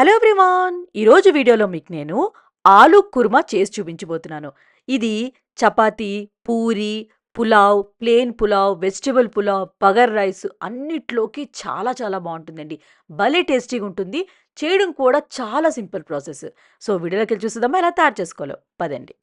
Hello everyone. ఈరోజు వీడియోలో మీకు నేను ఆలు కుర్మా చేసి చూపించబోతున్నాను. ఇది chapati puri pulao plain pulao vegetable pulao bagara rice అన్నిట్లోకి చాలా చాలా బాగుంటుందండి. భలే టేస్టీగా ఉంటుంది. చేయడం కూడా చాలా సింపుల్ ప్రాసెస్. సో వీడియోలోకి వెళ్ళి ఎలా తయారు చేసుకోవాలో? పదండి.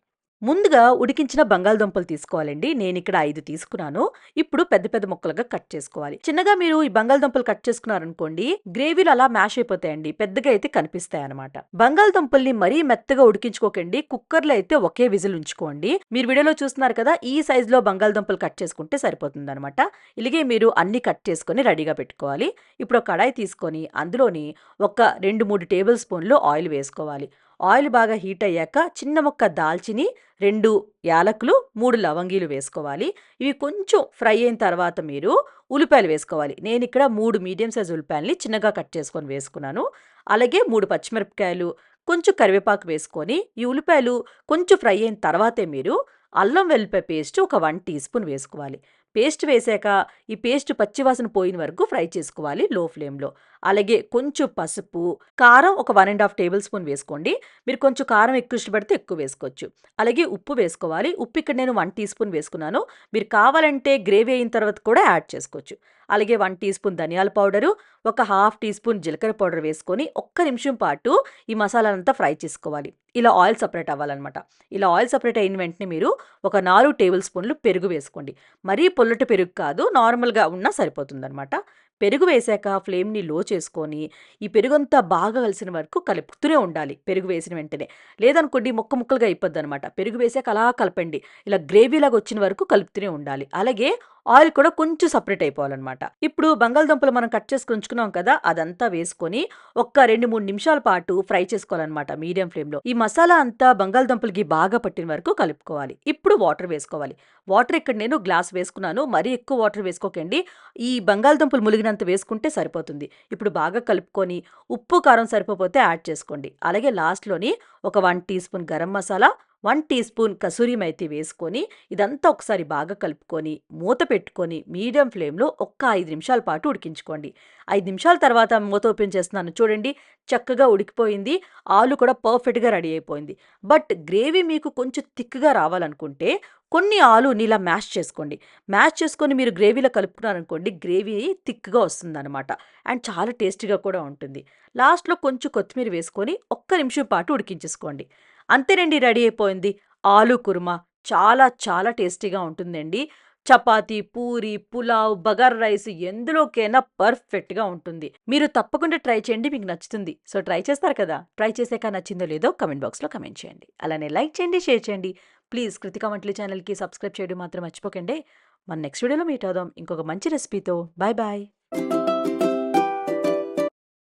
ముందుగా ఉడికించిన బంగాళదుంపలు తీసుకోవాలండి. నేను ఇక్కడ ఐదు తీసుకున్నాను. ఇప్పుడు పెద్ద పెద్ద ముక్కలుగా కట్ చేసుకోవాలి. చిన్నగా మీరు ఈ బంగాళదుంపలు కట్ చేసుకున్నారనుకోండి గ్రేవీలు అలా మ్యాష్ అయిపోతాయండి. పెద్దగా అయితే కనిపిస్తాయి అనమాట బంగాళదుంపల్ని మరీ మెత్తగా ఉడికించుకోకండి. కుక్కర్లో అయితే ఒకే విజిల్ ఉంచుకోండి. మీరు వీడియోలో చూస్తున్నారు కదా ఈ సైజ్లో బంగాళదుంపలు కట్ చేసుకుంటే సరిపోతుంది అనమాట ఇలాగే మీరు అన్ని కట్ చేసుకొని రెడీగా పెట్టుకోవాలి. ఇప్పుడు ఒక కడాయి తీసుకొని అందులోని ఒక రెండు మూడు టేబుల్ స్పూన్లు ఆయిల్ వేసుకోవాలి. ఆయిల్ బాగా హీట్ అయ్యాక చిన్న ముక్క దాల్చిని రెండు యాలకులు మూడు లవంగీలు వేసుకోవాలి. ఇవి కొంచెం ఫ్రై అయిన తర్వాత మీరు ఉల్లిపాయలు వేసుకోవాలి. నేను ఇక్కడ మూడు మీడియం సైజ్ ఉల్లిపాయల్ని చిన్నగా కట్ చేసుకొని వేసుకున్నాను. అలాగే మూడు పచ్చిమిరపకాయలు కొంచెం కరివేపాకు వేసుకొని ఈ ఉల్లిపాయలు కొంచెం ఫ్రై అయిన తర్వాతే మీరు అల్లం వెల్లిపాయ పేస్ట్ ఒక వన్ టీ స్పూన్ వేసుకోవాలి. పేస్ట్ వేసాక ఈ పేస్ట్ పచ్చివాసన పోయిన వరకు ఫ్రై చేసుకోవాలి లో ఫ్లేమ్లో. అలాగే కొంచెం పసుపు కారం ఒక one and half tablespoon వేసుకోండి. మీరు కొంచెం కారం ఎక్కువ ఇష్టపడితే ఎక్కువ వేసుకోవచ్చు. అలాగే ఉప్పు వేసుకోవాలి. ఉప్పు ఇక్కడ నేను వన్ టీ స్పూన్ వేసుకున్నాను. మీరు కావాలంటే గ్రేవీ అయిన తర్వాత కూడా యాడ్ చేసుకోవచ్చు. అలాగే వన్ టీ స్పూన్ ధనియాల పౌడరు ఒక హాఫ్ టీ స్పూన్ జీలకర్ర పౌడర్ వేసుకొని ఒక్క నిమిషం పాటు ఈ మసాలానంతా ఫ్రై చేసుకోవాలి. ఇలా ఆయిల్ సపరేట్ అవ్వాలన్నమాట. ఇలా ఆయిల్ సపరేట్ అయిన వెంటనే మీరు ఒక నాలుగు టేబుల్ స్పూన్లు పెరుగు వేసుకోండి. మరీ పొల్లటి పెరుగు కాదు నార్మల్గా ఉన్నా సరిపోతుందన్నమాట. పెరుగు వేసాక ఫ్లేమ్ని లో చేసుకొని ఈ పెరుగంతా బాగా కలిసిన వరకు కలుపుతూనే ఉండాలి పెరుగు వేసిన వెంటనే. లేదనుకోండి ముక్క ముక్కలుగా అయిపోద్ది అనమాట పెరుగు వేసాక అలా కలపండి. ఇలా గ్రేవీలాగా వచ్చిన వరకు కలుపుతూనే ఉండాలి. అలాగే ఆయిల్ కూడా కొంచెం సపరేట్ అయిపోవాలన్నమాట. ఇప్పుడు బంగాళదుంపలు మనం కట్ చేసుకుని ఉంచుకున్నాం కదా అదంతా వేసుకొని ఒక్క రెండు మూడు నిమిషాల పాటు ఫ్రై చేసుకోవాలన్నమాట మీడియం ఫ్లేమ్లో. ఈ మసాలా అంతా బంగాళదుంపలకి బాగా పట్టిన వరకు కలుపుకోవాలి. ఇప్పుడు వాటర్ వేసుకోవాలి. వాటర్ ఇక్కడ నేను గ్లాస్ వేసుకున్నాను. మరీ ఎక్కువ వాటర్ వేసుకోకండి. ఈ బంగాళదుంపలు ములిగినంత వేసుకుంటే సరిపోతుంది. ఇప్పుడు బాగా కలుపుకొని ఉప్పు కారం సరిపోతే యాడ్ చేసుకోండి. అలాగే లాస్ట్లోని ఒక one teaspoon garam masala one teaspoon kasuri methi వేసుకొని ఇదంతా ఒకసారి బాగా కలుపుకొని మూత పెట్టుకొని మీడియం ఫ్లేమ్లో ఒక్క ఐదు నిమిషాల పాటు ఉడికించుకోండి. ఐదు నిమిషాల తర్వాత మూత ఓపెన్ చేస్తున్నాను. చూడండి చక్కగా ఉడికిపోయింది. ఆలు కూడా పర్ఫెక్ట్గా రెడీ అయిపోయింది. బట్ గ్రేవీ మీకు కొంచెం థిక్గా రావాలనుకుంటే కొన్ని ఆలు నీలా మ్యాష్ చేసుకోండి. మ్యాష్ చేసుకొని మీరు గ్రేవీలో కలుపుకున్నారనుకోండి గ్రేవీ థిక్గా వస్తుందన్నమాట. అండ్ చాలా టేస్టీగా కూడా ఉంటుంది. లాస్ట్లో కొంచెం కొత్తిమీర వేసుకొని ఒక్క నిమిషం పాటు ఉడికించేసుకోండి. అంతేనండి రెడీ అయిపోయింది. ఆలు కుర్మా చాలా చాలా టేస్టీగా ఉంటుందండి. చపాతీ పూరి పులావ్ బగర్ రైస్ ఎందులోకైనా పర్ఫెక్ట్గా ఉంటుంది. మీరు తప్పకుండా ట్రై చేయండి మీకు నచ్చుతుంది. సో ట్రై చేస్తారు కదా? ట్రై చేసాక నచ్చిందో లేదో కమెంట్ బాక్స్లో కమెంట్ చేయండి. అలానే లైక్ చేయండి షేర్ చేయండి. ప్లీజ్ కృతిక వంటలి ఛానల్కి సబ్స్క్రైబ్ చేయడం మాత్రం మర్చిపోకండి. మన నెక్స్ట్ వీడియోలో మీట్ అవుదాం. ఇంకొక మంచి రెసిపీతో. Bye bye.